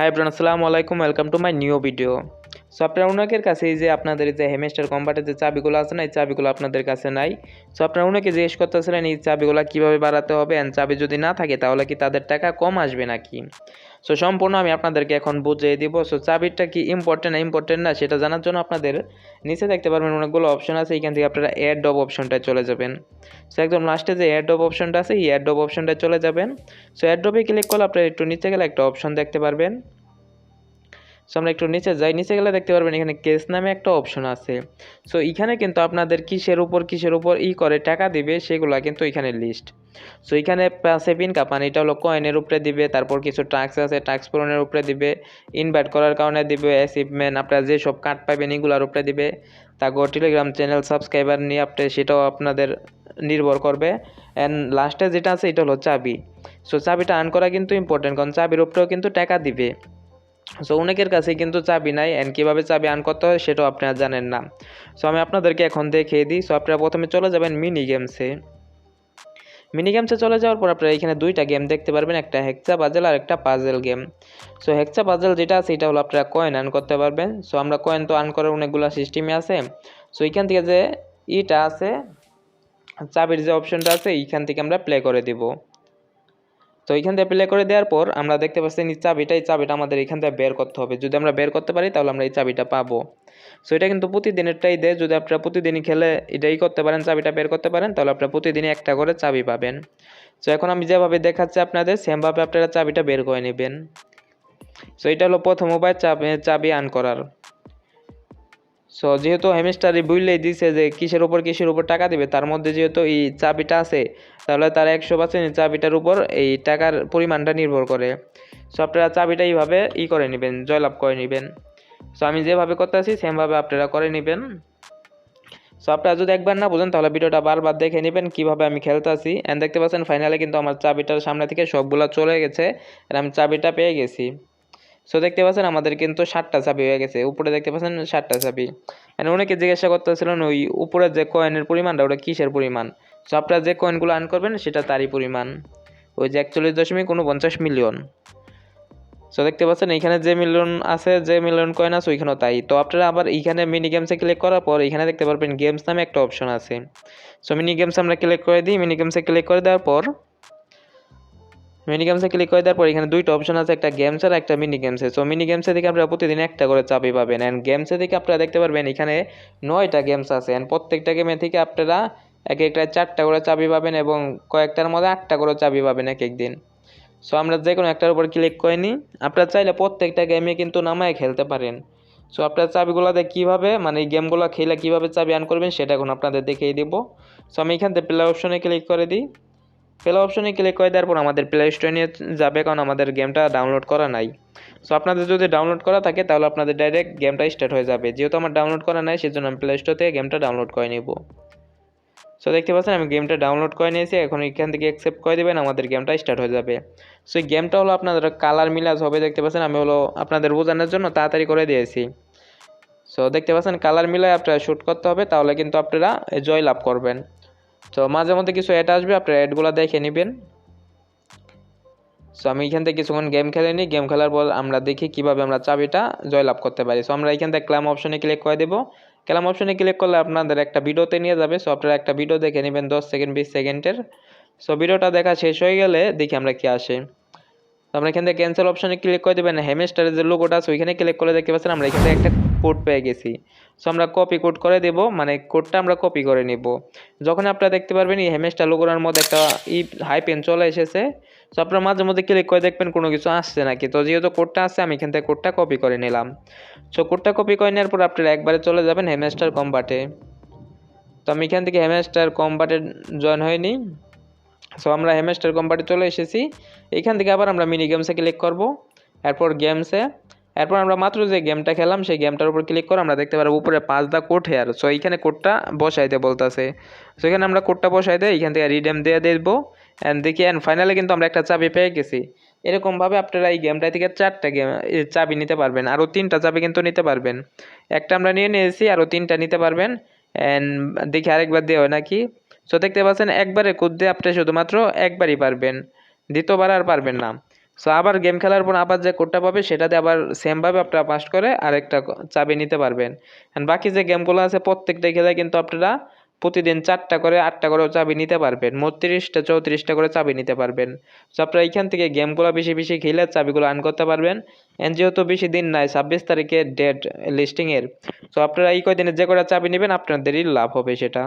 High ব্রান আসসালামু আলাইকুম welcome to my new video so আপনার অনেকের কাছে এই যে আপনাদের যে হেমেস্টার কম্পার্টের যে চাবিগুলো আছে না, এই চাবিগুলো আপনাদের কাছে নাই। সো আপনার অনেকে জিজ্ঞেস করতেছিলেন এই চাবিগুলো কীভাবে বাড়াতে হবে? অ্যান্ড চাবি যদি না থাকে, তাহলে কি তাদের টাকা কম আসবে নাকি? সো সম্পূর্ণ আমি আপনাদেরকে এখন বুঝিয়ে দিব। সো চাবিটা কি ইম্পর্টেন্ট না ইম্পর্টেন্ট না, সেটা জানার জন্য আপনাদের নিচে দেখতে পারবেন অনেকগুলো অপশন আছে। এখান থেকে আপনারা অ্যাড ডব অপশনটায় চলে যাবেন। সো একদম লাস্টে যে অ্যাড ডব অপশনটা আছে, এই অ্যাড ডব অপশনটায় চলে যাবেন। সো অ্যাড ডবে ক্লিক করলে আপনারা একটু নিচে গেলে একটা অপশন দেখতে পারবেন। সো আমরা একটু নিচে যাই। নিচে গেলে দেখতে পারবেন এখানে কেস নামে একটা অপশন আছে। সো এখানে কিন্তু আপনাদের কিসের উপর কিসের উপর ই করে টাকা দিবে, সেগুলো কিন্তু এখানে লিস্ট সো এখানে সেভিন কাপান এটা হলো কয়েনের উপরে দিবে, তারপর কিছু টাক্স আছে টাক্স পূরণের উপরে দিবে ইনভাইট করার কারণে দিবে অ্যাচিভমেন্ট আপনারা যেসব কার্ড পাবেন এগুলোর উপরে দিবে। তারপর টেলিগ্রাম চ্যানেল সাবস্ক্রাইবার নিয়ে আপনি সেটাও আপনাদের নির্ভর করবে। অ্যান্ড লাস্টে যেটা আছে, এটা হলো চাবি। সো চাবিটা আর্ন করা কিন্তু ইম্পর্টেন্ট কারণ চাবির উপরেও কিন্তু টাকা দিবে। সো অনেকের কাছে কিন্তু চাবি নাই অ্যান্ড কীভাবে চাবি আন করতে হয় সেটাও আপনারা জানেন না। সো আমি আপনাদেরকে এখন দেখিয়ে দিই। সো আপনারা প্রথমে চলে যাবেন মিনি গেমসে মিনি গেমসে চলে যাওয়ার পর আপনারা এখানে দুইটা গেম দেখতে পারবেন, একটা হেক্সা পাজেল আর একটা puzzle game so hexa puzzle যেটা আছে, এটা হলো আপনারা কয়েন আর্ন করতে পারবেন। সো আমরা কয়েন তো আর্ন করার অনেকগুলো সিস্টেমে আছে। সো এখান থেকে যে ইটা আছে, চাবির যে অপশনটা আছে, এইখান থেকে আমরা প্লে করে দিব। তো এইখান থেকে প্লে করে দেওয়ার পর আমরা দেখতে পাচ্ছি এই চাবিটা এই চাবিটা আমাদের এখান থেকে বের করতে হবে। যদি আমরা বের করতে পারি, তাহলে আমরা এই চাবিটা পাবো। সো এটা কিন্তু প্রতিদিনেরটাই দেয়। যদি আপনারা প্রতিদিনই খেলে এটাই করতে পারেন, চাবিটা বের করতে পারেন, তাহলে আপনারা প্রতিদিনই একটা করে চাবি পাবেন। সো এখন আমি যেভাবে দেখাচ্ছি আপনাদের, সেমভাবে আপনারা চাবিটা বের করে নেবেন। সো এটা হলো প্রথম উপায়, চাবি চাবি আন করার। সো যেহেতু হেমিস্টারি বুঝলেই দিছে যে কিসের উপর কিসের উপর টাকা দিবে, তার মধ্যে যেহেতু এই চাবিটা আছে, তাহলে তার একশো পার্সেন্ট চাবিটার উপর এই টাকার পরিমাণটা নির্ভর করে। সো আপনারা চাবিটা এইভাবে ই করে নেবেন, জয়লাভ করে নেবেন। সো আমি যেভাবে করতেছি, সেমভাবে আপনারা করে নেবেন। সো আপনারা যদি একবার না বুঝেন, তাহলে ভিডিওটা বারবার দেখে নেবেন কীভাবে আমি খেলতেছি। অ্যান্ড দেখতে পাচ্ছেন ফাইনালে কিন্তু আমার চাবিটার সামনে থেকে সবগুলো চলে গেছে, আর আমি চাবিটা পেয়ে গেছি। সো দেখতে পাচ্ছেন আমাদের কিন্তু সাতটা চাবি হয়ে গেছে। উপরে দেখতে পাচ্ছেন সাতটা চাবি। মানে অনেকে জিজ্ঞাসা করতেছিলেন, ওই উপরের যে কয়েনের পরিমাণটা, ওটা কিসের পরিমাণ? সো আপনারা যে কয়েনগুলো আর্ন করবেন, সেটা তারই পরিমাণ। ওই যে একচল্লিশ দশমিক উনপঞ্চাশ মিলিয়ন সো দেখতে পাচ্ছেন এইখানে যে মিলিয়ন আছে, যে মিলিয়ন কয়েন আছে, ওইখানেও তাই। তো আপনারা আবার এইখানে মিনি গেমসে ক্লিক করার পর, এখানে দেখতে পারবেন গেমস নামে একটা অপশন আছে। সো মিনি গেমস আমরা ক্লিক করে দিই। মিনি গেমসে ক্লিক করে দেওয়ার পর মিনি গেমসে ক্লিক করে দেওয়ার পর এখানে দুইটা অপশন আছে, একটা গেমস আর একটা মিনি গেমসে সো মিনি গেমসে থেকে আপনারা প্রতিদিন একটা করে চাবি পাবেন। অ্যান্ড গেমসে থেকে আপনারা দেখতে পারবেন, এখানে নয়টা গেমস আছে। অ্যান্ড প্রত্যেকটা গেমে থেকে আপনারা এক একটা চারটা করে চাবি পাবেন এবং কয়েকটার মধ্যে আটটা করে চাবি পাবেন এক এক দিন। সো আমরা যে কোনো একটার উপর ক্লিক করে নিই। আপনারা চাইলে প্রত্যেকটা গেমে কিন্তু নামায় খেলতে পারেন। সো আপনার চাবিগুলোতে কীভাবে মানে এই গেমগুলো খেলে কীভাবে চাবি আন করবেন, সেটা এখন আপনাদের দেখিয়ে দিব। সো আমি এখান থেকে প্লে অপশনে ক্লিক করে দিই। প্লে অপশনে ক্লিক করে দেওয়ার পর আমাদের প্লে স্টোরে নিয়ে যাবে, কারণ আমাদের গেমটা ডাউনলোড করা নাই। সো আপনাদের যদি ডাউনলোড করা থাকে, তাহলে আপনাদের ডাইরেক্ট গেমটা স্টার্ট হয়ে যাবে। যেহেতু আমার ডাউনলোড করা নাই, সেজন্য আমি প্লে স্টোর থেকে গেমটা ডাউনলোড করে নিব। সো দেখতে পাচ্ছেন, আমি গেমটা ডাউনলোড করে নিয়েছি। এখন এখান থেকে অ্যাকসেপ্ট করে দেবেন, আমাদের গেমটা স্টার্ট হয়ে যাবে। সো এই গেমটা হলো আপনাদের কালার মিলাজ হবে, দেখতে পাচ্ছেন, আমি হলো আপনাদের বোঝানোর জন্য তাড়াতাড়ি করে দিয়েছি। সো দেখতে পাচ্ছেন কালার মিলায় আপনারা শ্যুট করতে হবে, তাহলে কিন্তু আপনারা জয় লাভ করবেন। তো মাঝে মধ্যে কিছু অ্যাড আসবে আপনার অ্যাডগুলো দেখে নেবেন। সো আমি এখান থেকে কিছুক্ষণ গেম খেলে নিই। গেম খেলার পর আমরা দেখি কীভাবে আমরা চাবিটা জয়লাভ করতে পারি। সো আমরা এখান থেকে ক্লাম অপশনে ক্লিক করে দেবো। ক্লাম অপশনে ক্লিক করলে আপনাদের একটা ভিডিওতে নিয়ে যাবে। সো আপনারা একটা ভিডিও দেখে নেবেন দশ সেকেন্ড বিশ সেকেন্ডের সো ভিডিওটা দেখা শেষ হয়ে গেলে দেখি আমরা কি আসে। তো আমরা এখান থেকে ক্যান্সেল অপশানে ক্লিক করে দেবেন হেমেস্টারের যে লোগোটা আছে, ওইখানে ক্লিক করে দেখতে পাচ্ছেন আমরা এখান থেকে একটা কোড পেয়ে গেছি। সো আমরা কপি কোড করে দেব মানে কোডটা আমরা কপি করে নিব। যখন আপনারা দেখতে পারবেন এই হেমেস্টার লোগোটার মধ্যে একটা ই হাই পেন চলে এসেছে। সো আপনারা মাঝে মধ্যে ক্লিক করে দেখবেন কোনো কিছু আসছে নাকি। তো, যেহেতু কোডটা আসছে আমি এখান থেকে কোডটা কপি করে নিলাম। সো কোডটা কপি করে নেওয়ার পর আপনারা একবারে চলে যাবেন হেমেস্টার কম্বাটে তো, আমি এখান থেকে হেমেস্টার কম্বাটে জয়েন হয়ে নিই সো আমরা হেমেস্টার কোম্পানি চলে এসেছি। এখান থেকে আবার আমরা মিনি গেমসে ক্লিক করব। এরপর গেমসে এরপর আমরা মাত্র যে গেমটা খেলাম, সেই গেমটার উপর ক্লিক করে আমরা দেখতে পারব উপরে পাঁচ দা কোড হেয়ার সো এইখানে কোডটা বসাইতে বলতেছে। সো এখানে আমরা কোডটা বসাই দেয় এখান থেকে রিডেম দিয়ে দেবো অ্যান্ড দেখি অ্যান্ড ফাইনালে কিন্তু আমরা একটা চাবি পেয়ে গেছি। এরকমভাবে আপনারা এই গেমটা থেকে চারটা গেম চাবি নিতে পারবেন। আরও তিনটা চাবি কিন্তু নিতে পারবেন। একটা আমরা নিয়ে নিয়েছি, আরও তিনটা নিতে পারবেন। অ্যান্ড দেখি আরেকবার দিয়ে হয় নাকি? সো দেখতে পাচ্ছেন, একবারে কোড দিয়ে আপনি শুধুমাত্র একবারই পারবেন, দ্বিতীয়বার আর পারবেন না। সো আবার গেম খেলার পর আবার যে কোডটা পাবে সেটাতে আবার সেমভাবে আপনারা পাস করে আরেকটা চাবি নিতে পারবেন। অ্যান্ড বাকি যে গেমগুলো আছে, প্রত্যেকটা খেলায় কিন্তু আপনারা প্রতিদিন চারটা করে, আটটা করে চাবি নিতে পারবেন। মোট তিরিশটা, চৌত্রিশটা করে চাবি নিতে পারবেন। সো আপনারা এইখান থেকে গেমগুলো বেশি বেশি খেলে চাবিগুলো আর্ন করতে পারবেন। অ্যান্ড যেহেতু বেশি দিন নাই, ছাব্বিশ তারিখে ডেট লিস্টিংয়ের সো আপনারা এই কয়দিনে যে কটা চাবি নেবেন, আপনাদেরই লাভ হবে সেটা।